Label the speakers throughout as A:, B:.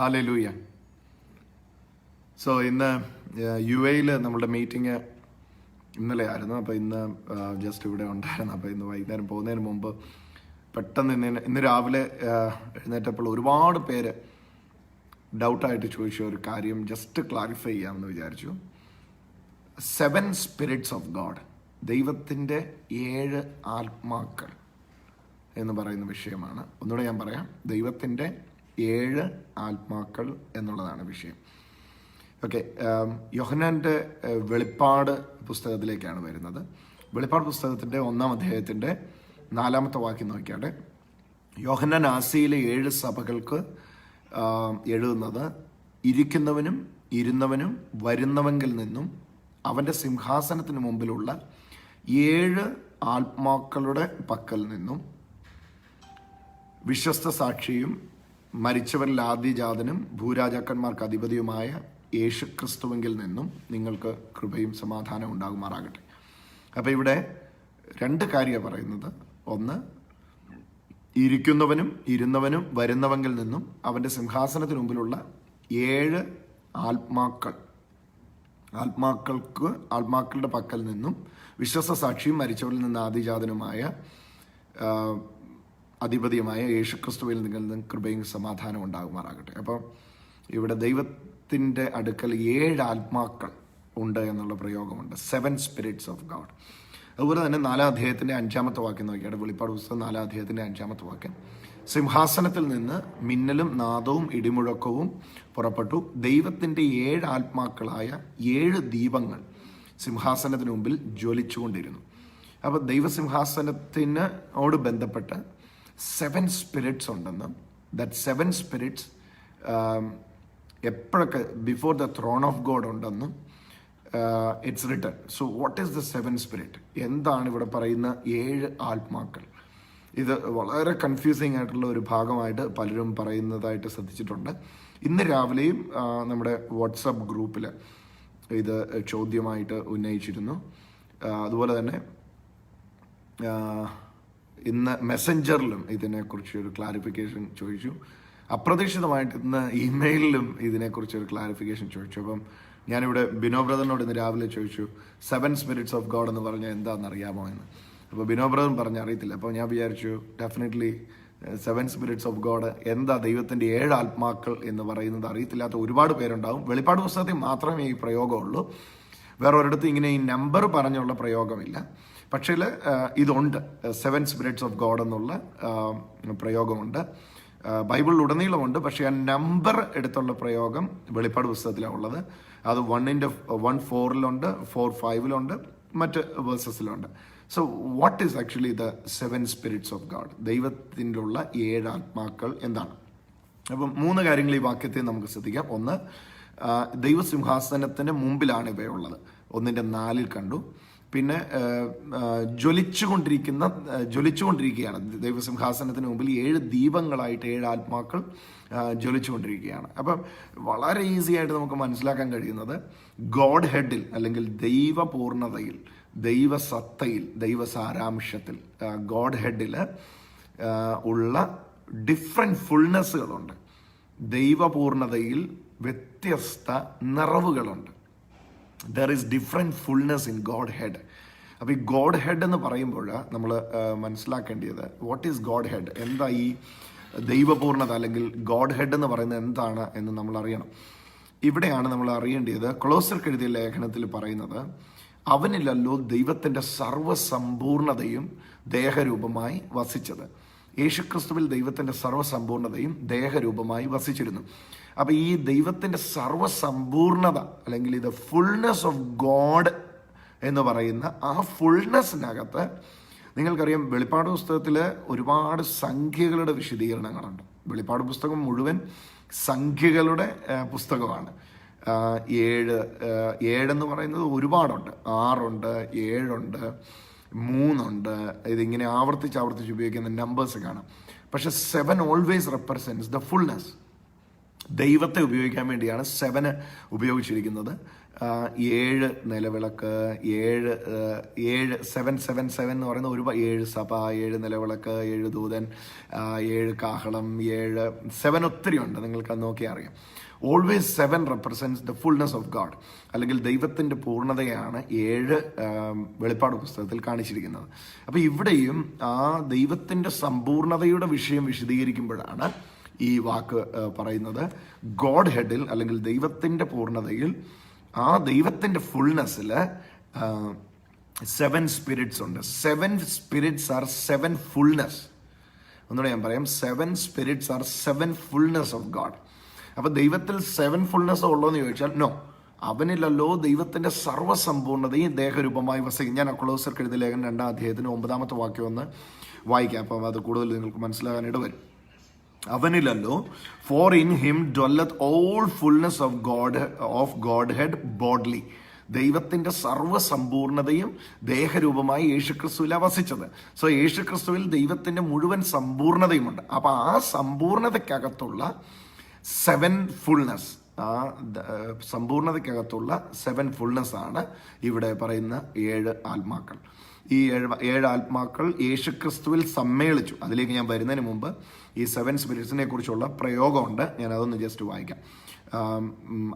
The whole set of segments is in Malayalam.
A: ഹാലലൂയ സോ ഇന്ന് യു എയിൽ നമ്മുടെ മീറ്റിംഗ് ഇന്നലെ ആയിരുന്നു അപ്പോൾ ഇന്ന് ജസ്റ്റ് ഇവിടെ ഉണ്ടായിരുന്നു അപ്പോൾ ഇന്ന് വൈകുന്നേരം പോകുന്നതിന് മുമ്പ് പെട്ടെന്ന് ഇന്ന് ഇന്ന് രാവിലെ എഴുന്നേറ്റപ്പോൾ ഒരുപാട് പേര് ഡൗട്ടായിട്ട് ചോദിച്ച ഒരു കാര്യം ജസ്റ്റ് ക്ലാരിഫൈ ചെയ്യാമെന്ന് വിചാരിച്ചു സെവൻ സ്പിരിറ്റ്സ് ഓഫ് ഗോഡ് ദൈവത്തിൻ്റെ ഏഴ് ആത്മാക്കൾ എന്ന് പറയുന്ന വിഷയമാണ് ഒന്നുകൂടെ ഞാൻ പറയാം ദൈവത്തിൻ്റെ ഏഴ് ആത്മാക്കൾ എന്നുള്ളതാണ് വിഷയം ഓക്കെ um, യോഹനാൻ്റെ വെളിപ്പാട് പുസ്തകത്തിലേക്കാണ് വരുന്നത് വെളിപ്പാട് പുസ്തകത്തിൻ്റെ ഒന്നാം അദ്ദേഹത്തിൻ്റെ നാലാമത്തെ വാക്യം നോക്കിയാൽ യോഹന്നാൻ ആസിയിലെ ഏഴ് സഭകൾക്ക് എഴുതുന്നത് ഇരിക്കുന്നവനും ഇരുന്നവനും വരുന്നവങ്കിൽ നിന്നും അവൻ്റെ സിംഹാസനത്തിന് മുമ്പിലുള്ള ഏഴ് ആത്മാക്കളുടെ പക്കൽ നിന്നും വിശ്വസ്ത സാക്ഷിയും മരിച്ചവരിൽ ആദ്യജാതനും ഭൂരാജാക്കന്മാർക്ക് അധിപതിയുമായ ക്രിസ്തുവെങ്കിൽ നിന്നും നിങ്ങൾക്ക് കൃപയും സമാധാനവും ഉണ്ടാകുമാറാകട്ടെ അപ്പോൾ ഇവിടെ രണ്ട് കാര്യമാണ് പറയുന്നത് ഒന്ന് ഇരിക്കുന്നവനും ഇരുന്നവനും വരുന്നവെങ്കിൽ നിന്നും അവൻ്റെ സിംഹാസനത്തിന് മുമ്പിലുള്ള ഏഴ് ആത്മാക്കൾ ആത്മാക്കൾക്ക് ആത്മാക്കളുടെ പക്കൽ നിന്നും വിശ്വസ സാക്ഷിയും മരിച്ചവരിൽ നിന്ന് ആദിജാതനുമായ അധിപതിയുമായ യേശുക്രിസ്തുവിൽ നിന്ന് കൃപയും സമാധാനം ഉണ്ടാകുമാറാകട്ടെ അപ്പോൾ ഇവിടെ ദൈവത്തിൻ്റെ അടുക്കൽ ഏഴ് ആത്മാക്കൾ ഉണ്ട് എന്നുള്ള പ്രയോഗമുണ്ട് സെവൻ സ്പിരിറ്റ്സ് ഓഫ് ഗാഡ് അതുപോലെ തന്നെ നാലാം അധ്യായത്തിൻ്റെ അഞ്ചാമത്തെ വാക്യം നോക്കിയാണ് വെളിപ്പാട് പുസ്തകം നാലാം അധ്യായത്തിൻ്റെ അഞ്ചാമത്തെ വാക്യം സിംഹാസനത്തിൽ നിന്ന് മിന്നലും നാദവും ഇടിമുഴക്കവും പുറപ്പെട്ടു ദൈവത്തിൻ്റെ ഏഴ് ആത്മാക്കളായ ഏഴ് ദീപങ്ങൾ സിംഹാസനത്തിന് മുമ്പിൽ ജ്വലിച്ചുകൊണ്ടിരുന്നു അപ്പോൾ ദൈവസിംഹാസനത്തിനോട് ബന്ധപ്പെട്ട് സെവൻ സ്പിരിറ്റ്സ് ഉണ്ടെന്ന് ദറ്റ് സെവൻ സ്പിരിറ്റ്സ് എപ്പോഴൊക്കെ before the throne of God ഉണ്ടെന്ന് it's written so what is the seven spirit എന്താണ് ഇവിടെ പറയുന്ന ഏഴ് ആത്മാക്കൾ ഇത് വളരെ കൺഫ്യൂസിങ് ആയിട്ടുള്ള ഒരു ഭാഗമായിട്ട് പലരും പറയുന്നതായിട്ട് ശ്രദ്ധിച്ചിട്ടുണ്ട് ഇന്ന് രാവിലെയും നമ്മുടെ വാട്സപ്പ് ഗ്രൂപ്പിൽ ഇത് ചോദ്യമായിട്ട് ഉന്നയിച്ചിരുന്നു അതുപോലെ തന്നെ ഇന്ന് മെസ്സഞ്ചറിലും ഇതിനെക്കുറിച്ച് ഒരു ക്ലാരിഫിക്കേഷൻ ചോദിച്ചു അപ്രതീക്ഷിതമായിട്ട് ഇന്ന് ഇമെയിലിലും ഇതിനെക്കുറിച്ച് ഒരു ക്ലാരിഫിക്കേഷൻ ചോദിച്ചു അപ്പം ഞാനിവിടെ ബിനോ ബ്രദറിനോട് ഇന്ന് രാവിലെ ചോദിച്ചു സെവൻ സ്പിരിറ്റ്സ് ഓഫ് ഗോഡ് എന്ന് പറഞ്ഞാൽ എന്താണെന്ന് അറിയാമോ എന്ന് അപ്പോൾ ബിനോ ബ്രദർ പറഞ്ഞ് അറിയത്തില്ല അപ്പോൾ ഞാൻ വിചാരിച്ചു definitely seven spirits of God എന്താ ദൈവത്തിൻ്റെ ഏഴ് ആത്മാക്കൾ എന്ന് പറയുന്നത് അറിയത്തില്ലാത്ത ഒരുപാട് പേരുണ്ടാവും വെളിപ്പാട് പുസ്തകത്തിൽ മാത്രമേ ഈ പ്രയോഗമുള്ളൂ വേറെ ഇങ്ങനെ ഈ നമ്പർ പറഞ്ഞുള്ള പ്രയോഗമില്ല പക്ഷേ ഇതുണ്ട് സെവൻ സ്പിരിറ്റ്സ് ഓഫ് ഗോഡ് എന്നുള്ള പ്രയോഗമുണ്ട് ബൈബിളിൽ ഉടനീളമുണ്ട് പക്ഷേ ആ നമ്പർ എടുത്തുള്ള പ്രയോഗം വെളിപ്പാട് പുസ്തകത്തിലാണ് ഉള്ളത് അത് വണ്ണിൻ്റെ വൺ ഫോറിലുണ്ട് ഫോർ ഫൈവിലുണ്ട് മറ്റ് വേഴ്സസിലുണ്ട് so what is actually the seven spirits of God ദൈവത്തിൻ്റെ ഉള്ള ഏഴ് ആത്മാക്കൾ എന്താണ് അപ്പം മൂന്ന് കാര്യങ്ങൾ ഈ വാക്യത്തെ നമുക്ക് ശ്രദ്ധിക്കാം ഒന്ന് ദൈവസിംഹാസനത്തിന് മുമ്പിലാണ് ഇവയുള്ളത് ഒന്നിൻ്റെ നാലിൽ കണ്ടു പിന്നെ ജ്വലിച്ചുകൊണ്ടിരിക്കുന്ന ജ്വലിച്ചുകൊണ്ടിരിക്കുകയാണ് ദൈവസിംഹാസനത്തിന് മുമ്പിൽ ഏഴ് ദീപങ്ങളായിട്ട് ഏഴ് ആത്മാക്കൾ ജ്വലിച്ചുകൊണ്ടിരിക്കുകയാണ് അപ്പം വളരെ ഈസി ആയിട്ട് നമുക്ക് മനസ്സിലാക്കാൻ കഴിയുന്നത് ഗോഡ് ഹെഡിൽ അല്ലെങ്കിൽ ദൈവപൂർണതയിൽ ദൈവസത്തയിൽ ദൈവസാരാംശത്തിൽ ഗോഡ് ഹെഡിൽ ഉള്ള ഡിഫറെൻ്റ് ഫുൾനെസ്സുകളുണ്ട് ദൈവപൂർണതയിൽ വ്യത്യസ്ത നിറവുകളുണ്ട് there is different fullness in Godhead അപ്പോൾ ഈ ഗോഡ് ഹെഡ് എന്ന് പറയുമ്പോൾ നമ്മൾ മനസ്സിലാക്കേണ്ടത് വാട്ട് ഈസ് ഗോഡ് ഹെഡ് എന്താ ഈ ദൈവപൂർണത അല്ലെങ്കിൽ ഗോഡ് ഹെഡ് എന്ന് പറയുന്നത് എന്താണ് എന്ന് നമ്മൾ അറിയണം ഇവിടെയാണ് നമ്മൾ അറിയേണ്ടത് ക്ലോസർ കെഴുതിയ ലേഖനത്തിൽ പറയുന്നത് അവനിലല്ലോ ദൈവത്തിൻ്റെ സർവ്വസമ്പൂർണതയും ദേഹരൂപമായി വസിച്ചത് യേശുക്രിസ്തുവിൽ ദൈവത്തിൻ്റെ സർവ്വസമ്പൂർണതയും ദേഹരൂപമായി വസിച്ചിരുന്നു അപ്പോൾ ഈ ദൈവത്തിൻ്റെ സർവസമ്പൂർണത അല്ലെങ്കിൽ ഇത് ഫുൾനെസ് ഓഫ് ഗോഡ് എന്ന് പറയുന്ന ആ ഫുൾനെസ്സിനകത്ത് നിങ്ങൾക്കറിയാം വെളിപ്പാട് പുസ്തകത്തിൽ ഒരുപാട് സംഖ്യകളുടെ വിശദീകരണങ്ങളുണ്ട് വെളിപ്പാട് പുസ്തകം മുഴുവൻ സംഖ്യകളുടെ പുസ്തകമാണ് ഏഴ് ഏഴെന്ന് പറയുന്നത് ഒരുപാടുണ്ട് ആറുണ്ട് ഏഴുണ്ട് മൂന്നുണ്ട് ഇതിങ്ങനെ ആവർത്തിച്ച് ആവർത്തിച്ച് ഉപയോഗിക്കുന്ന നമ്പേഴ്സ് കാണാം പക്ഷെ seven always represents the fullness ദൈവത്തെ ഉപയോഗിക്കാൻ വേണ്ടിയാണ് സെവന് ഉപയോഗിച്ചിരിക്കുന്നത് ഏഴ് നിലവിളക്ക് ഏഴ് ഏഴ് സെവൻ സെവൻ സെവൻ എന്ന് പറയുന്ന ഒരു ഏഴ് സഭ ഏഴ് നിലവിളക്ക് ഏഴ് ദൂതൻ ഏഴ് കാഹളം ഏഴ് സെവൻ ഒത്തിരി ഉണ്ട് നിങ്ങൾക്ക് അത് നോക്കിയാൽ അറിയാം always seven represents the fullness of God അല്ലെങ്കിൽ ദൈവത്തിൻ്റെ പൂർണ്ണതയാണ് ഏഴ് വെളിപ്പാട് പുസ്തകത്തിൽ കാണിച്ചിരിക്കുന്നത് അപ്പോൾ ഇവിടെയും ആ ദൈവത്തിൻ്റെ സമ്പൂർണതയുടെ വിഷയം വിശദീകരിക്കുമ്പോഴാണ് ഈ വാക്ക് പറയുന്നത് ഗോഡ് ഹെഡിൽ അല്ലെങ്കിൽ ദൈവത്തിൻ്റെ പൂർണ്ണതയിൽ ആ ദൈവത്തിൻ്റെ ഫുൾനെസ്സിൽ സെവൻ സ്പിരിറ്റ്സ് ഉണ്ട് seven spirits are seven fullness ഒന്നുകൂടെ ഞാൻ പറയാം seven spirits are seven fullness of God അപ്പോൾ ദൈവത്തിൽ സെവൻ ഫുൾനെസ് ഉള്ളോ എന്ന് ചോദിച്ചാൽ നോ അവനിലല്ലോ ദൈവത്തിൻ്റെ സർവ്വസമ്പൂർണ്ണതയും ദേഹരൂപമായി വസിക്കും ഞാൻ അക്കുളോസർക്ക് എഴുതിയ ലേഖനം രണ്ടാം അധ്യായത്തിന് ഒമ്പതാമത്തെ വാക്യം ഒന്ന് വായിക്കാം അപ്പം അത് കൂടുതൽ നിങ്ങൾക്ക് മനസ്സിലാകാൻ ഇടവരും അവനിലല്ലോ for in him dwelleth all fullness of God of Godhead bodily ദൈവത്തിൻ്റെ സർവ്വസമ്പൂർണതയും ദേഹരൂപമായി യേശുക്രിസ്തുവിൽ അവസിച്ചത് സോ യേശുക്രിസ്തുവിൽ ദൈവത്തിൻ്റെ മുഴുവൻ സമ്പൂർണതയുമുണ്ട് അപ്പോൾ ആ സമ്പൂർണതയ്ക്കകത്തുള്ള സെവൻ ഫുൾനെസ് ആ സമ്പൂർണതയ്ക്കകത്തുള്ള സെവൻ ഫുൾനെസ് ആണ് ഇവിടെ പറയുന്ന ഏഴ് ആത്മാക്കൾ ഈ ഏഴ് ഏഴ് ആത്മാക്കൾ യേശുക്രിസ്തുവിൽ സമ്മേളിച്ചു അതിലേക്ക് ഞാൻ വരുന്നതിന് മുമ്പ് ഈ സെവൻ സ്പിരിറ്റ്സിനെ കുറിച്ചുള്ള പ്രയോഗമുണ്ട് ഞാൻ അതൊന്ന് ജസ്റ്റ് വായിക്കാം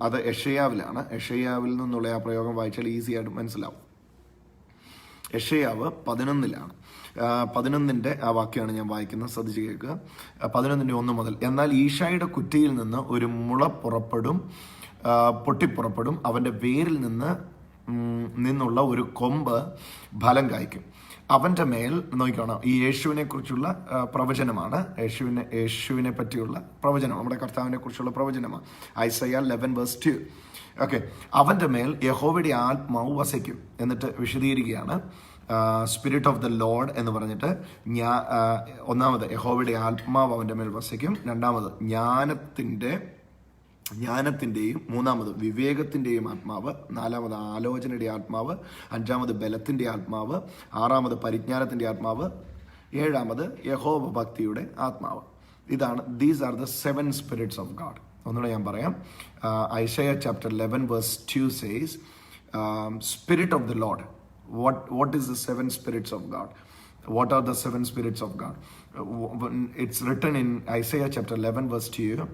A: അത് എഷയാവിലാണ് എഷയാവിൽ നിന്നുള്ള ആ പ്രയോഗം വായിച്ചാൽ ഈസി ആയിട്ട് മനസ്സിലാവും യഷയാവ് പതിനൊന്നിലാണ് പതിനൊന്നിൻ്റെ ആ വാക്യമാണ് ഞാൻ വായിക്കുന്നത് ശ്രദ്ധിച്ച് കേൾക്കുക പതിനൊന്നിൻ്റെ ഒന്ന് മുതൽ എന്നാൽ ഈഷായുടെ കുറ്റിയിൽ നിന്ന് ഒരു മുള പുറപ്പെടും പൊട്ടിപ്പുറപ്പെടും അവൻ്റെ വേരിൽ നിന്ന് നിന്നുള്ള ഒരു കൊമ്പ് ഫലം കായ്ക്കും അവൻ്റെ മേൽ നോക്കിക്കോണം ഈ യേശുവിനെ കുറിച്ചുള്ള പ്രവചനമാണ് യേശുവിനെ യേശുവിനെ പറ്റിയുള്ള പ്രവചനം നമ്മുടെ കർത്താവിനെ കുറിച്ചുള്ള പ്രവചനമാണ് Isaiah eleven verse two okay അവൻ്റെ മേൽ യഹോവയുടെ ആത്മാവ് വസിക്കും എന്നിട്ട് വിശദീകരിക്കുകയാണ് സ്പിരിറ്റ് ഓഫ് ദ ലോഡ് എന്ന് പറഞ്ഞിട്ട് ഞാ ഒന്നാമത് യഹോവയുടെ ആത്മാവ് അവൻ്റെ മേൽ വസിക്കും രണ്ടാമത് ജ്ഞാനത്തിൻ്റെ ജ്ഞാനത്തിൻ്റെയും മൂന്നാമത് വിവേകത്തിൻ്റെയും ആത്മാവ് നാലാമത് ആലോചനയുടെ ആത്മാവ് അഞ്ചാമത് ബലത്തിൻ്റെ ആത്മാവ് ആറാമത് പരിജ്ഞാനത്തിൻ്റെ ആത്മാവ് ഏഴാമത് യഹോബ ഭക്തിയുടെ ആത്മാവ് ഇതാണ് these are the seven spirits of God ഒന്നുകൂടെ ഞാൻ പറയാം Isaiah chapter eleven verse two says spirit of the Lord what what is the seven spirits of God what are the seven spirits of God it's written in Isaiah chapter eleven verse two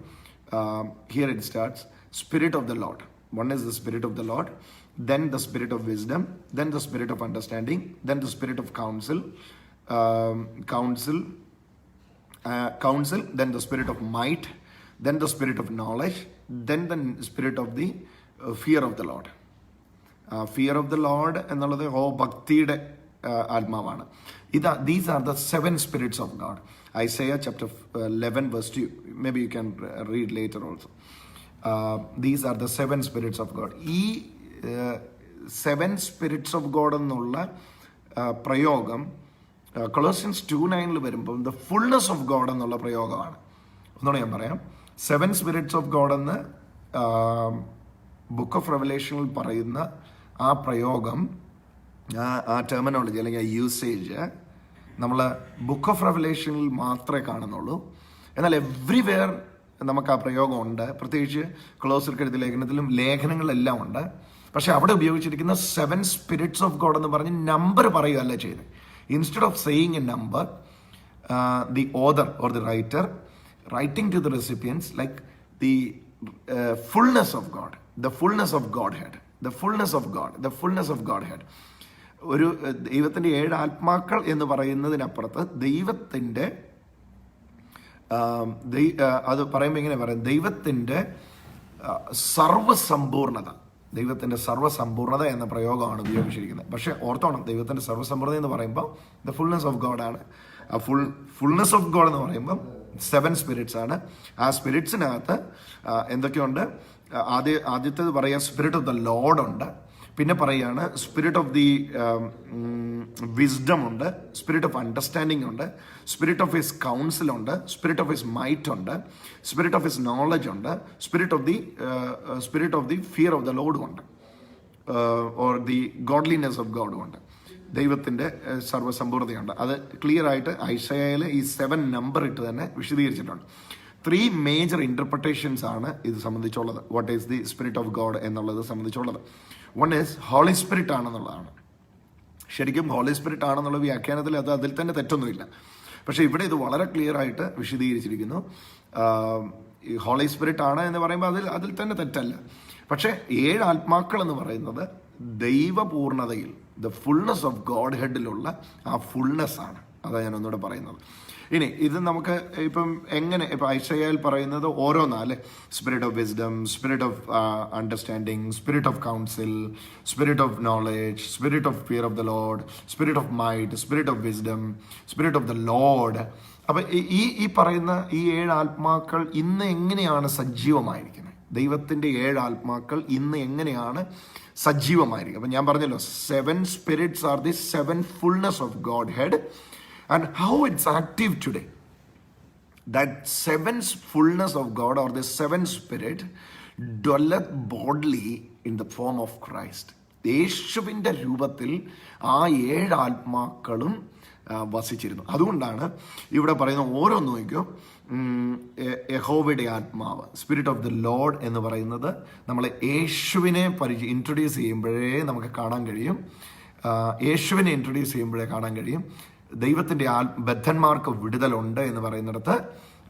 A: um, here it starts Spirit of the Lord. One is the Spirit of the Lord, then the Spirit of wisdom, then the Spirit of understanding, then the Spirit of counsel, um, counsel, uh, counsel, then the Spirit of might, then the Spirit of knowledge, then the Spirit of the uh, fear of the Lord. Uh, fear of the Lord. And the ഭക്തിയുടെ uh, ആത്മാവാണ് ഇതാ These are the seven spirits of God. Isaiah chapter 11, uh, verse 2. Maybe you can uh, read later also. Uh, these are the seven spirits of God. ഈ സെവൻ സ്പിരിറ്റ്സ് ഓഫ് ഗോഡ് എന്നുള്ള uh, പ്രയോഗം കൊളോസിൻസ് ടു നയനിൽ വരുമ്പോൾ ദ ഫുൾനെസ് ഓഫ് ഗോഡ് എന്നുള്ള പ്രയോഗമാണ് ഒന്നുകൂടെ ഞാൻ പറയാം സെവൻ സ്പിരിറ്റ്സ് ഓഫ് ഗോഡ് എന്ന് ബുക്ക് ഓഫ് റെവലേഷനിൽ പറയുന്ന ആ പ്രയോഗം ആ ടെർമിനോളജി അല്ലെങ്കിൽ ആ യൂസേജ് നമ്മൾ ബുക്ക് ഓഫ് റെവലേഷനിൽ മാത്രമേ കാണുന്നുള്ളൂ എന്നാൽ എവ്രിവെയർ നമുക്ക് ആ പ്രയോഗമുണ്ട് പ്രത്യേകിച്ച് ക്ലോസർക്കെഴുതി ലേഖനത്തിലും ലേഖനങ്ങളെല്ലാം ഉണ്ട് പക്ഷേ അവിടെ ഉപയോഗിച്ചിരിക്കുന്ന സെവൻ സ്പിരിറ്റ്സ് ഓഫ് ഗോഡ് എന്ന് പറഞ്ഞ് നമ്പർ പറയുകയല്ല ചെയ്ത് instead of saying a number the author or the writer writing to the recipients like the fullness of God the fullness of Godhead the fullness of God the fullness of Godhead ഒരു ദൈവത്തിൻ്റെ ഏഴ് ആത്മാക്കൾ എന്ന് പറയുന്നതിനപ്പുറത്ത് ദൈവത്തിൻ്റെ അത് പറയുമ്പോൾ എങ്ങനെ പറയാം ദൈവത്തിൻ്റെ സർവസമ്പൂർണത ദൈവത്തിൻ്റെ സർവ്വസമ്പൂർണ്ണത എന്ന പ്രയോഗമാണ് ഉപയോഗിച്ചിരിക്കുന്നത് പക്ഷേ ഓർത്തോണം ദൈവത്തിൻ്റെ സർവ്വസമ്പൂർണ്ണത എന്ന് പറയുമ്പോൾ ദ ഫുൾനെസ് ഓഫ് ഗോഡാണ് ആ ഫുൾ ഫുൾനെസ് ഓഫ് ഗോഡ് എന്ന് പറയുമ്പോൾ സെവൻ സ്പിരിറ്റ്സ് ആണ് ആ സ്പിരിറ്റ്സിനകത്ത് എന്തൊക്കെയുണ്ട് ആദ്യ ആദ്യത്തേത് പറയുക സ്പിരിറ്റ് ഓഫ് ദ ലോഡ് ഉണ്ട് പിന്നെ പറയുകയാണ് സ്പിരിറ്റ് ഓഫ് ദി വിസ്ഡം ഉണ്ട് സ്പിരിറ്റ് ഓഫ് അണ്ടർസ്റ്റാൻഡിംഗ് ഉണ്ട് സ്പിരിറ്റ് ഓഫ് ഹിസ് കൗൺസിൽ ഉണ്ട് സ്പിരിറ്റ് ഓഫ് ഹിസ് മൈറ്റ് ഉണ്ട് സ്പിരിറ്റ് ഓഫ് ഹിസ് നോളജ് ഉണ്ട് spirit of the spirit of the fear of the ലോഡും ഉണ്ട് ഓർ ദി ഗോഡ്ലിനെസ് ഓഫ് ഗോഡും ഉണ്ട് ദൈവത്തിൻ്റെ uh, സർവ്വസമ്പൂർണതയുണ്ട് അത് ക്ലിയർ ആയിട്ട് ഐഷയയിൽ ഈ സെവൻ നമ്പർ ഇട്ട് തന്നെ വിശദീകരിച്ചിട്ടുണ്ട് ത്രീ മേജർ ഇൻ്റർപ്രിട്ടേഷൻസ് ആണ് ഇത് സംബന്ധിച്ചുള്ളത് what is the spirit of God എന്നുള്ളത് സംബന്ധിച്ചുള്ളത് വൺ ഈസ് ഹോളി സ്പിരിറ്റ് ആണെന്നുള്ളതാണ് ശരിക്കും ഹോളി സ്പിരിറ്റ് ആണെന്നുള്ള വ്യാഖ്യാനത്തിൽ അത് അതിൽ തന്നെ തെറ്റൊന്നുമില്ല പക്ഷേ ഇവിടെ ഇത് വളരെ ക്ലിയർ ആയിട്ട് വിശദീകരിച്ചിരിക്കുന്നു ഈ ഹോളി സ്പിരിറ്റ് ആണ് എന്ന് പറയുമ്പോൾ അതിൽ അതിൽ തന്നെ തെറ്റല്ല പക്ഷേ ഏഴ് ആത്മാക്കൾ എന്ന് പറയുന്നത് ദൈവപൂർണതയിൽ ദ ഫുൾനെസ് ഓഫ് ഗോഡ് ഹെഡിലുള്ള ആ ഫുൾനെസ് ആണ് അതാണ് ഞാൻ ഒന്നുകൂടെ പറയുന്നത് ഇനി ഇത് നമുക്ക് ഇപ്പം എങ്ങനെ ഇപ്പം ഐഷയാൽ പറയുന്നത് ഓരോന്നാ spirit of wisdom spirit of understanding spirit of counsel spirit of knowledge spirit of fear of the Lord spirit of might spirit of wisdom spirit of the Lord അപ്പം ഈ ഈ പറയുന്ന ഈ ഏഴ് ആത്മാക്കൾ ഇന്ന് എങ്ങനെയാണ് സജീവമായിരിക്കുന്നത് ദൈവത്തിൻ്റെ ഏഴ് ആത്മാക്കൾ ഇന്ന് എങ്ങനെയാണ് സജീവമായിരിക്കും അപ്പം ഞാൻ പറഞ്ഞല്ലോ seven spirits are the seven fullness of Godhead and how it's active today. That seventh fullness of God or the seven spirit dwelleth bodily in the form of Christ. യേശുവിൻ്റെ രൂപത്തിൽ ആ ഏഴ് ആത്മാക്കളും വസിച്ചിരുന്നു അതുകൊണ്ടാണ് ഇവിടെ പറയുന്ന ഓരോ നോക്കിയോ യഹോവയുടെ ആത്മാവ് സ്പിരിറ്റ് ഓഫ് ദി ലോഡ് എന്ന് പറയുന്നത് നമ്മൾ യേശുവിനെ പരിചയ ഇൻട്രൊഡ്യൂസ് ചെയ്യുമ്പോഴേ നമുക്ക് കാണാൻ കഴിയും യേശുവിനെ ഇൻട്രൊഡ്യൂസ് ചെയ്യുമ്പോഴേ കാണാൻ കഴിയും ദൈവത്തിൻ്റെ ആ ബദ്ധന്മാർക്ക് വിടുതലുണ്ട് എന്ന് പറയുന്നിടത്ത്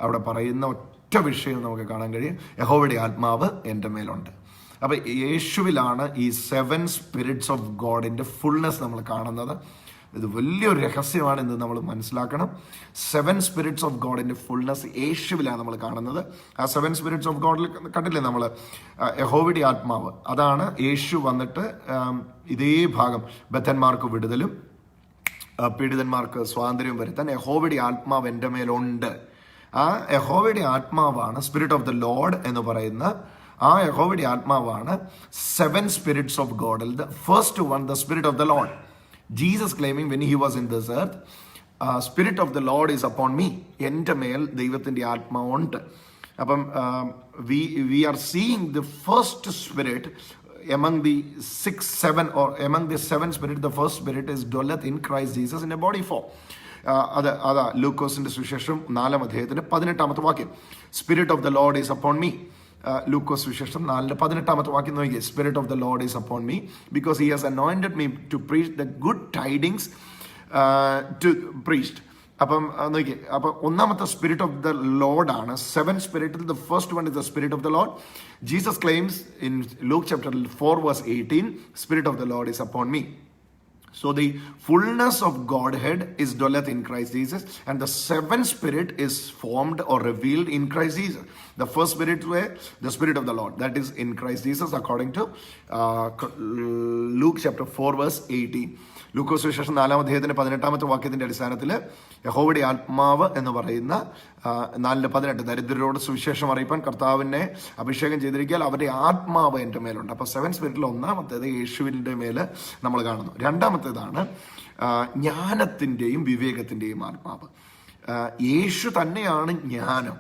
A: അവിടെ പറയുന്ന ഒറ്റ വിഷയം നമുക്ക് കാണാൻ കഴിയും യഹോവയുടെ ആത്മാവ് എൻ്റെ മേലുണ്ട് അപ്പോൾ യേശുവിലാണ് ഈ സെവൻ സ്പിരിറ്റ്സ് ഓഫ് ഗോഡിൻ്റെ ഫുൾനെസ് നമ്മൾ കാണുന്നത് ഇത് വലിയൊരു രഹസ്യമാണ് എന്ന് നമ്മൾ മനസ്സിലാക്കണം സെവൻ സ്പിരിറ്റ്സ് ഓഫ് ഗോഡിൻ്റെ ഫുൾനെസ് യേശുവിലാണ് നമ്മൾ കാണുന്നത് ആ സെവൻ സ്പിരിറ്റ്സ് ഓഫ് ഗോഡിൽ കണ്ടില്ലേ നമ്മൾ യഹോവിഡി ആത്മാവ് അതാണ് യേശു വന്നിട്ട് ഇതേ ഭാഗം ബദ്ധന്മാർക്ക് വിടുതലും പീഡിതന്മാർക്ക് സ്വാതന്ത്ര്യം വരുത്താൻ യഹോവയുടെ ആത്മാവ് എൻ്റെ മേലുണ്ട് ആ യഹോവയുടെ ആത്മാവാണ് സ്പിരിറ്റ് ഓഫ് ദ ലോഡ് എന്ന് പറയുന്ന ആ യഹോവയുടെ ആത്മാവാണ് seven spirits of God the first one the spirit of the Lord Jesus claiming when he was in this earth spirit of the Lord is upon me എൻ്റെ മേൽ ദൈവത്തിൻ്റെ ആത്മാവുണ്ട് അപ്പം we we are seeing the first spirit among the six, seven, or among the seven spirit, the first spirit is dwelleth in Christ Jesus in a body form. Uh, അത് അതാ ലൂക്കോസിൻ്റെ സുശേഷം നാലാം അദ്ദേഹത്തിൻ്റെ പതിനെട്ടാമത്തെ വാക്യം spirit of the Lord is upon me ലൂക്കോസ് വിശേഷം നാലിൻ്റെ പതിനെട്ടാമത്തെ വാക്യം നോക്കി spirit of the Lord is upon me because he has anointed me to preach the good tidings to priest അപ്പം നോക്കി അപ്പം ഒന്നാമത്തെ സ്പിരിറ്റ് ഓഫ് ദ ലോഡ് ആണ് സെവൻ സ്പിരിറ്റിൽ the first one is the spirit of the Lord Jesus claims in Luke chapter four verse eighteen spirit of the Lord is upon me So the fullness of Godhead is dwelleth in Christ Jesus, and the seven spirit is formed or revealed in Christ Jesus. The first spirit where the spirit of the Lord, that is in Christ Jesus, according to uh, Luke chapter 4, verse 18. ലൂക്കോസ് വിശേഷം നാലാം അദ്ദേഹത്തിൻ്റെ പതിനെട്ടാമത്തെ വാക്യത്തിൻ്റെ അടിസ്ഥാനത്തിൽ യഹോവയുടെ ആത്മാവ് എന്ന് പറയുന്ന നാലിന് പതിനെട്ട് ദരിദ്രരോട് സുവിശേഷം അറിയിപ്പാൻ കർത്താവിനെ അഭിഷേകം ചെയ്തിരിക്കാൻ അവരുടെ ആത്മാവ് എൻ്റെ മേലുണ്ട് അപ്പോൾ സെവൻ സ്പിരിറ്റിൽ ഒന്നാമത്തേത് യേശുവിൻ്റെ മേൽ നമ്മൾ കാണുന്നു രണ്ടാമത്തേതാണ് ജ്ഞാനത്തിൻ്റെയും വിവേകത്തിൻ്റെയും ആത്മാവ് യേശു തന്നെയാണ് ജ്ഞാനം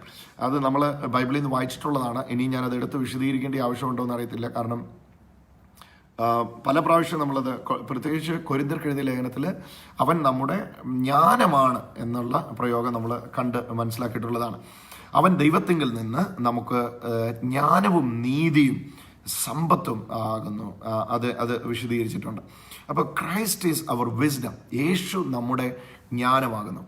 A: അത് നമ്മൾ ബൈബിളിൽ നിന്ന് വായിച്ചിട്ടുള്ളതാണ് ഇനി ഞാനത് എടുത്ത് വിശദീകരിക്കേണ്ട ആവശ്യമുണ്ടോ എന്ന് അറിയത്തില്ല കാരണം പല പ്രാവശ്യം നമ്മളത് പ്രത്യേകിച്ച് കൊരിന്തർക്കെഴുതിയ ലേഖനത്തിൽ അവൻ നമ്മുടെ ജ്ഞാനമാണ് എന്നുള്ള പ്രയോഗം നമ്മൾ കണ്ട് മനസ്സിലാക്കിയിട്ടുള്ളതാണ് അവൻ ദൈവത്തിങ്കിൽ നിന്ന് നമുക്ക് ജ്ഞാനവും നീതിയും സമ്പത്തും ആകുന്നു അത് അത് വിശദീകരിച്ചിട്ടുണ്ട് അപ്പോൾ ക്രൈസ്റ്റ് ഈസ് അവർ വിസ്ഡം യേശു നമ്മുടെ ജ്ഞാനമാകുന്നു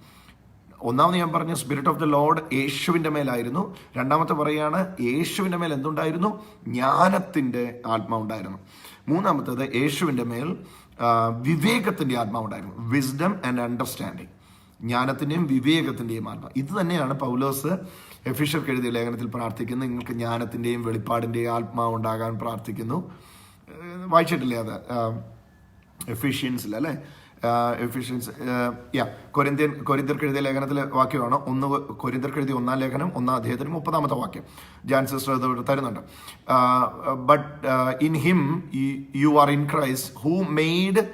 A: ഒന്നാമത് ഞാൻ പറഞ്ഞ സ്പിരിറ്റ് ഓഫ് ദ ലോർഡ് യേശുവിൻ്റെ മേലായിരുന്നു രണ്ടാമത്തെ പറയുകയാണ് യേശുവിൻ്റെ മേൽ എന്തുണ്ടായിരുന്നു ജ്ഞാനത്തിൻ്റെ ആത്മാവുണ്ടായിരുന്നു മൂന്നാമത്തേത് യേശുവിൻ്റെ മേൽ വിവേകത്തിൻ്റെ ആത്മാവുണ്ടായിരുന്നു വിസ്ഡം ആൻഡ് അണ്ടർസ്റ്റാൻഡിങ് ജ്ഞാനത്തിൻ്റെയും വിവേകത്തിൻ്റെയും ആത്മ ഇത് തന്നെയാണ് പൗലോസ് എഫിഷ്യർക്ക് എഴുതിയ ലേഖനത്തിൽ പ്രാർത്ഥിക്കുന്നത് നിങ്ങൾക്ക് ജ്ഞാനത്തിൻ്റെയും വെളിപ്പാടിൻ്റെയും ആത്മാവ് പ്രാർത്ഥിക്കുന്നു വായിച്ചിട്ടില്ലേ അത് എഫിഷ്യൻസിൽ അല്ലേ എഫിഷ്യൻസ് യാ കൊരിന്ത്യൻ കൊരിന്ത്യർക്ക് എഴുതിയ ലേഖനത്തിലെ വാക്യമാണ് ഒന്ന് കൊരിന്ത്യർക്ക് എഴുതിയ ഒന്നാം ലേഖനം ഒന്നാം അദ്ദേഹത്തിന് മുപ്പതാമത്തെ വാക്യം ജാൻ സിസ്റ്റർ ഇത് തരുന്നുണ്ട് but in him you are in Christ who made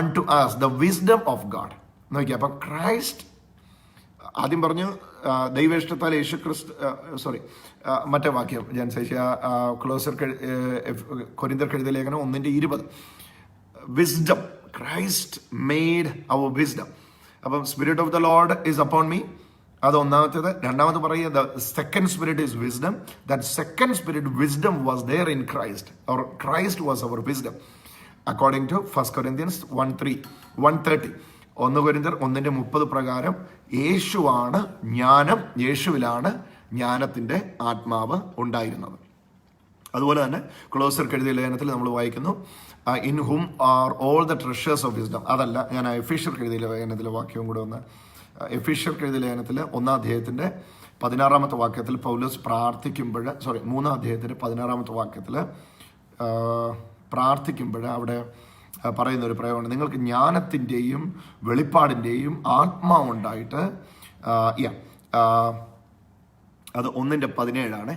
A: unto us the wisdom of God നോക്കിയാൽ അപ്പം ക്രൈസ്റ്റ് ആദ്യം പറഞ്ഞു ദൈവേഷ്ടത്താൽ യേശു ക്രിസ്തു സോറി മറ്റേ വാക്യം ജാൻ ശേഷി ക്ലോസർ കൊരിന്തർ കെഴുതിയ ലേഖനം ഒന്നിൻ്റെ ഇരുപത് wisdom Christ made our wisdom അപ്പം spirit of the Lord is upon me അത് ഒന്നാമത്തേത് രണ്ടാമത് പറയുക the second spirit is wisdom that second spirit wisdom was there in Christ our Christ was our wisdom according to first Corinthians one three one thirty ഒന്ന് കൊരിന്തർ ഒന്നിൻ്റെ മുപ്പത് പ്രകാരം യേശുവാണ് ജ്ഞാനം യേശുവിലാണ് ജ്ഞാനത്തിൻ്റെ ആത്മാവ് ഉണ്ടായിരുന്നത് അതുപോലെ തന്നെ ക്ലോസർ കെഴുതിയ ലേഖനത്തിൽ നമ്മൾ വായിക്കുന്നു in whom are all the treasures of wisdom അതല്ല ഞാൻ എഫീഷ്യൽ കെഴുതിയ ലേഖനത്തിലെ വാക്യവും കൂടെ ഒന്ന് എഫീഷ്യർ കെഴുതിയ ലേഖനത്തിൽ ഒന്നാം അദ്ദേഹത്തിൻ്റെ പതിനാറാമത്തെ വാക്യത്തിൽ പൗലോസ് പ്രാർത്ഥിക്കുമ്പോൾ സോറി മൂന്നാം അദ്ദേഹത്തിൻ്റെ പതിനാറാമത്തെ വാക്യത്തിൽ പ്രാർത്ഥിക്കുമ്പോൾ അവിടെ പറയുന്ന ഒരു പ്രയോഗമാണ് നിങ്ങൾക്ക് ജ്ഞാനത്തിൻ്റെയും വെളിപ്പാടിൻ്റെയും ആത്മാവുണ്ടായിട്ട് യാ അത് ഒന്നിൻ്റെ പതിനേഴാണ്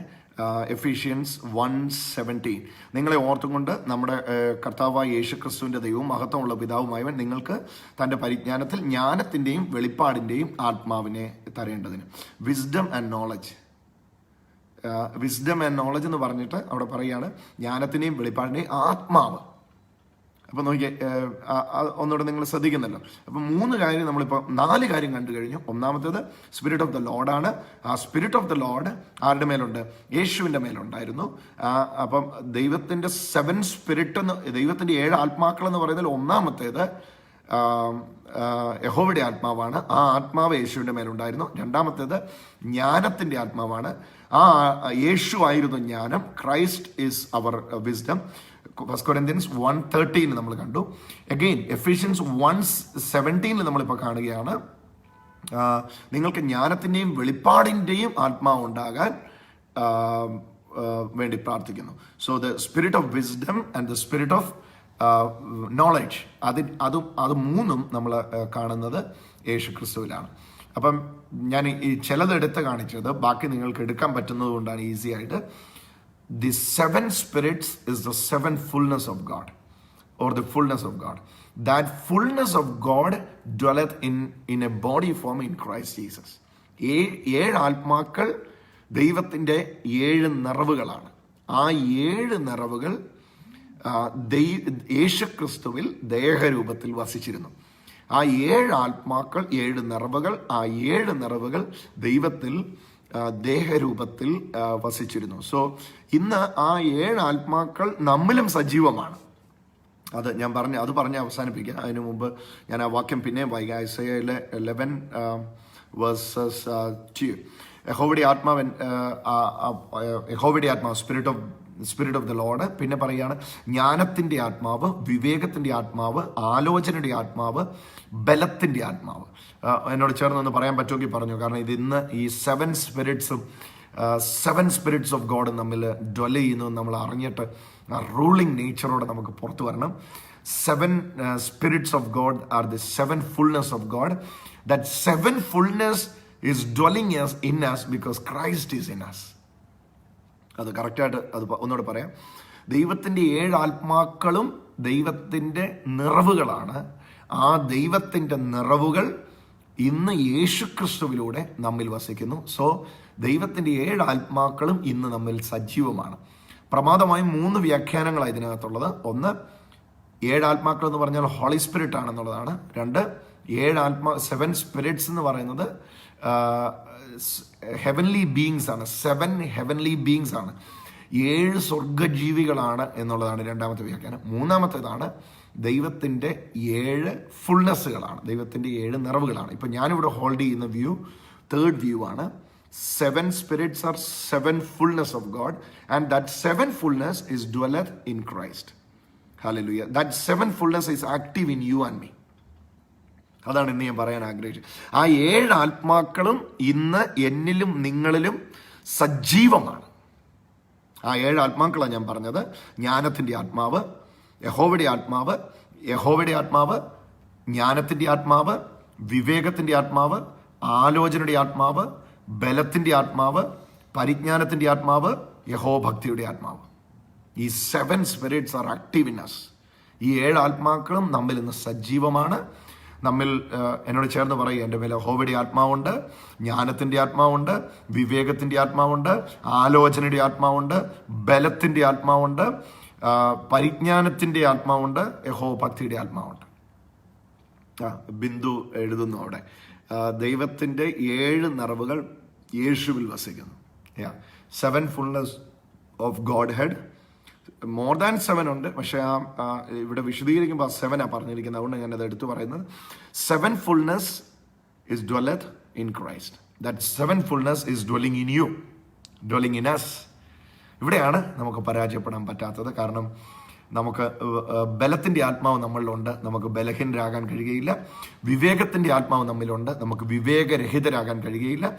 A: എഫീഷ്യൻസ് വൺ സെവൻറ്റീൻ നിങ്ങളെ ഓർത്തുകൊണ്ട് നമ്മുടെ കർത്താവായ യേശു ക്രിസ്തുവിൻ്റെ ദൈവവും മഹത്വമുള്ള പിതാവുമായവൻ നിങ്ങൾക്ക് തൻ്റെ പരിജ്ഞാനത്തിൽ ജ്ഞാനത്തിൻ്റെയും വെളിപ്പാടിൻ്റെയും ആത്മാവിനെ തരേണ്ടതിന് wisdom and knowledge wisdom and knowledge എന്ന് പറഞ്ഞിട്ട് അവിടെ പറയുകയാണ് ജ്ഞാനത്തിൻ്റെയും വെളിപ്പാടിൻ്റെയും ആത്മാവ് അപ്പോൾ നോക്കിയേ ഒന്നുകൂടെ നിങ്ങൾ ശ്രദ്ധിക്കുന്നല്ലോ അപ്പോൾ മൂന്ന് കാര്യം നമ്മളിപ്പോൾ നാല് കാര്യം കണ്ടു കഴിഞ്ഞു ഒന്നാമത്തേത് സ്പിരിറ്റ് ഓഫ് ദ ലോഡാണ് ആ സ്പിരിറ്റ് ഓഫ് ദ ലോഡ് ആരുടെ മേലുണ്ട് യേശുവിൻ്റെ മേലുണ്ടായിരുന്നു അപ്പം ദൈവത്തിൻ്റെ സെവൻ സ്പിരിറ്റ് എന്ന് ദൈവത്തിൻ്റെ ഏഴ് ആത്മാക്കൾ എന്ന് പറയുന്നതിൽ ഒന്നാമത്തേത് യഹോവയുടെ ആത്മാവാണ് ആ ആത്മാവ് യേശുവിൻ്റെ മേലുണ്ടായിരുന്നു രണ്ടാമത്തേത് ജ്ഞാനത്തിൻ്റെ ആത്മാവാണ് ആ യേശു ആയിരുന്നു ജ്ഞാനം Christ is our wisdom first Corinthians one thirteen നമ്മൾ കണ്ടു അഗെയിൻ എഫിഷ്യൻസ് വൺ സെവൻറ്റീനിൽ നമ്മളിപ്പോൾ കാണുകയാണ് നിങ്ങൾക്ക് ജ്ഞാനത്തിൻ്റെയും വെളിപ്പാടിൻ്റെയും ആത്മാവ് ഉണ്ടാകാൻ വേണ്ടി പ്രാർത്ഥിക്കുന്നു so the spirit of wisdom and the spirit of knowledge അത് അത് മൂന്നും നമ്മൾ കാണുന്നത് യേശു ക്രിസ്തുവിലാണ് അപ്പം ഞാൻ ഈ ചിലത് എടുത്ത് കാണിച്ചത് ബാക്കി നിങ്ങൾക്ക് എടുക്കാൻ പറ്റുന്നത് കൊണ്ടാണ് ഈസി ആയിട്ട് the seven spirits is the seven fullness of God or the fullness of God. That fullness of God dwelleth in, in a body form in Christ Jesus. ഏഴ് ആത്മാക്കൾ ദൈവത്തിൻ്റെ ഏഴ് നിറവുകളാണ് ആ ഏഴ് നിറവുകൾ യേശുക്രിസ്തുവിൽ ദേഹരൂപത്തിൽ വസിച്ചിരുന്നു ആ ഏഴ് ആത്മാക്കൾ ഏഴ് നിറവുകൾ ആ ഏഴ് നിറവുകൾ ദൈവത്തിൽ ദേഹരൂപത്തിൽ വസിച്ചിരുന്നു സോ ഇന്ന് ആ ഏഴ് ആത്മാക്കൾ നമ്മിലും സജീവമാണ് അത് ഞാൻ പറഞ്ഞ അത് പറഞ്ഞ് അവസാനിപ്പിക്കുക അതിനു മുമ്പ് ഞാൻ ആ വാക്യം പിന്നെയും വായിക്കുക ഐസയിലെ ലെവൻ വേഴ്സസ് ടു യഹോവിഡി ആത്മാവൻ യഹോവിഡി ആത്മാവ് spirit of spirit of the Lord പിന്നെ പറയുകയാണ് ജ്ഞാനത്തിൻ്റെ ആത്മാവ് വിവേകത്തിൻ്റെ ആത്മാവ് ആലോചനയുടെ ആത്മാവ് ബലത്തിൻ്റെ ആത്മാവ് എന്നോട് ചേർന്ന് ഒന്ന് പറയാൻ പറ്റുമെങ്കിൽ പറഞ്ഞു കാരണം ഇത് ഇന്ന് ഈ സെവൻ സ്പിരിറ്റ്സും സെവൻ സ്പിരിറ്റ്സ് ഓഫ് ഗോഡ് നമ്മൾ ഡൊല ചെയ്യുന്നു നമ്മൾ അറിഞ്ഞിട്ട് ആ റൂളിംഗ് നേച്ചറോടെ നമുക്ക് പുറത്തു വരണം seven spirits of God are the seven fullness of God that seven fullness is dwelling in us because Christ is in us അത് കറക്റ്റായിട്ട് അത് ഒന്നുകൂടെ പറയാം ദൈവത്തിൻ്റെ ഏഴ് ആത്മാക്കളും ദൈവത്തിൻ്റെ നിറവുകളാണ് ആ ദൈവത്തിൻ്റെ നിറവുകൾ ഇന്ന് യേശുക്രിസ്തുവിലൂടെ നമ്മിൽ വസിക്കുന്നു സോ ദൈവത്തിൻ്റെ ഏഴ് ആത്മാക്കളും ഇന്ന് നമ്മിൽ സജീവമാണ് പ്രമാദമായും മൂന്ന് വ്യാഖ്യാനങ്ങളാണ് ഇതിനകത്തുള്ളത് ഒന്ന് ഏഴ് ആത്മാക്കൾ എന്ന് പറഞ്ഞാൽ ഹോളി സ്പിരിറ്റ് ആണെന്നുള്ളതാണ് രണ്ട് ഏഴ് ആത്മാ സെവൻ സ്പിരിറ്റ്സ് എന്ന് പറയുന്നത് ഹെവൻലി ബീങ്സ് ആണ് സെവൻ ഹെവൻലി ബീങ്സ് ആണ് ഏഴ് സ്വർഗജീവികളാണ് എന്നുള്ളതാണ് രണ്ടാമത്തെ വ്യാഖ്യാനം മൂന്നാമത്തേതാണ് ദൈവത്തിൻ്റെ ഏഴ് ഫുൾനെസ്സുകളാണ് ദൈവത്തിൻ്റെ ഏഴ് നിറവുകളാണ് ഇപ്പം ഞാനിവിടെ ഹോൾഡ് ചെയ്യുന്ന വ്യൂ തേർഡ് വ്യൂ ആണ് seven spirits are seven fullness of God and that seven fullness is dweller in Christ hallelujah that seven fullness is active in you and me അതാണ് ഇന്ന് ഞാൻ പറയാൻ ആഗ്രഹിച്ചത് ആ ഏഴ് ആത്മാക്കളും ഇന്ന് എന്നിലും നിങ്ങളിലും സജീവമാണ് ആ ഏഴ് ആത്മാക്കളാണ് ഞാൻ പറഞ്ഞത് ജ്ഞാനത്തിൻ്റെ ആത്മാവ് യഹോവയുടെ ആത്മാവ് യഹോവയുടെ ആത്മാവ് ജ്ഞാനത്തിൻ്റെ ആത്മാവ് വിവേകത്തിൻ്റെ ആത്മാവ് ആലോചനയുടെ ആത്മാവ് ബലത്തിൻ്റെ ആത്മാവ് പരിജ്ഞാനത്തിൻ്റെ ആത്മാവ് യഹോഭക്തിയുടെ ആത്മാവ് ഈ seven spirits are active in us ഈ ഏഴ് ആത്മാക്കളും നമ്മിൽ ഇന്ന് സജീവമാണ് നമ്മിൽ എന്നോട് ചേർന്ന് പറയും എൻ്റെ മേലെ ഹോവയുടെ ആത്മാവുണ്ട് ജ്ഞാനത്തിൻ്റെ ആത്മാവുണ്ട് വിവേകത്തിൻ്റെ ആത്മാവുണ്ട് ആലോചനയുടെ ആത്മാവുണ്ട് ബലത്തിൻ്റെ ആത്മാവുണ്ട് പരിജ്ഞാനത്തിൻ്റെ ആത്മാവുണ്ട് യഹോ ഭക്തിയുടെ ആത്മാവുണ്ട് ആ ബിന്ദു എഴുതുന്നു അവിടെ ദൈവത്തിൻ്റെ ഏഴ് നിറവുകൾ യേശുവിൽ വസിക്കുന്നു yeah seven fullness of Godhead more than seven ഉണ്ട് പക്ഷേ ആ ഇവിടെ വിശദീകരിക്കുമ്പോൾ ആ സെവനാണ് പറഞ്ഞിരിക്കുന്നത് അതുകൊണ്ട് അത് എടുത്തു പറയുന്നത് seven fullness is dwelleth in Christ that seven fullness is dwelling in you dwelling in us ഇവിടെയാണ് നമുക്ക് പരാജയപ്പെടാൻ പറ്റാത്തത് കാരണം നമുക്ക് ബലത്തിൻ്റെ ആത്മാവ് നമ്മളിലുണ്ട് നമുക്ക് ബലഹീനരാകാൻ കഴിയുകയില്ല വിവേകത്തിൻ്റെ ആത്മാവ് നമ്മളിലുണ്ട് നമുക്ക് വിവേകരഹിതരാകാൻ കഴിയുകയില്ല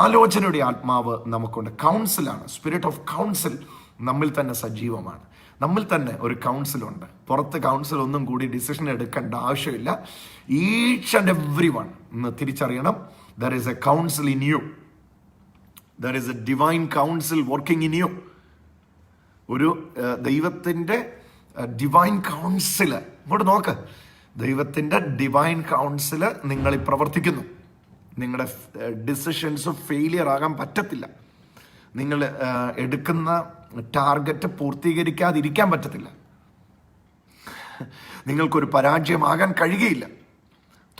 A: ആലോചനയുടെ ആത്മാവ് നമുക്കുണ്ട് കൗൺസിലാണ് സ്പിരിറ്റ് ഓഫ് കൗൺസിൽ നമ്മിൽ തന്നെ സജീവമാണ് നമ്മിൽ തന്നെ ഒരു കൗൺസിലുണ്ട് പുറത്ത് കൗൺസിൽ ഒന്നും കൂടി ഡിസിഷൻ എടുക്കേണ്ട ആവശ്യമില്ല ഈച്ച് ആൻഡ് എവ്രി വൺ എന്ന് തിരിച്ചറിയണം there is a council in you there is a divine council working in you ഒരു ദൈവത്തിൻ്റെ ഡിവൈൻ കൗൺസില് ഇങ്ങോട്ട് നോക്ക് ദൈവത്തിൻ്റെ ഡിവൈൻ കൗൺസില് നിങ്ങളിൽ പ്രവർത്തിക്കുന്നു നിങ്ങളുടെ ഡിസിഷൻസ് ഫെയിലിയർ ആകാൻ പറ്റത്തില്ല നിങ്ങൾ എടുക്കുന്ന ടാർഗറ്റ് പൂർത്തീകരിക്കാതിരിക്കാൻ പറ്റത്തില്ല നിങ്ങൾക്കൊരു പരാജയമാകാൻ കഴിയുകയില്ല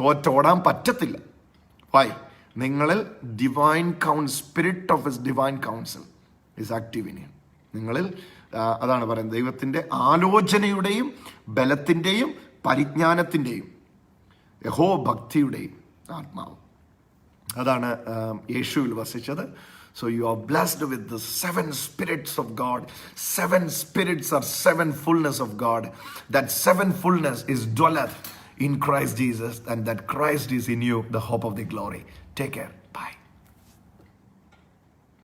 A: തോറ്റോടാൻ പറ്റത്തില്ല വൈ നിങ്ങളിൽ ഡിവൈൻ കൗൺ spirit of is divine council is active in നിങ്ങളിൽ അതാണ് പറയുന്നത് ദൈവത്തിൻ്റെ ആലോചനയുടെയും ബലത്തിൻ്റെയും പരിജ്ഞാനത്തിൻ്റെയും യഹോ ഭക്തിയുടെയും ആത്മാവ് അതാണ് യേശുവിൽ വസിച്ചത് So you are blessed with the seven spirits of God. Seven spirits are seven fullness of God. That seven fullness is dwelleth in Christ Jesus, and that Christ is in you, the hope of the glory. Take care.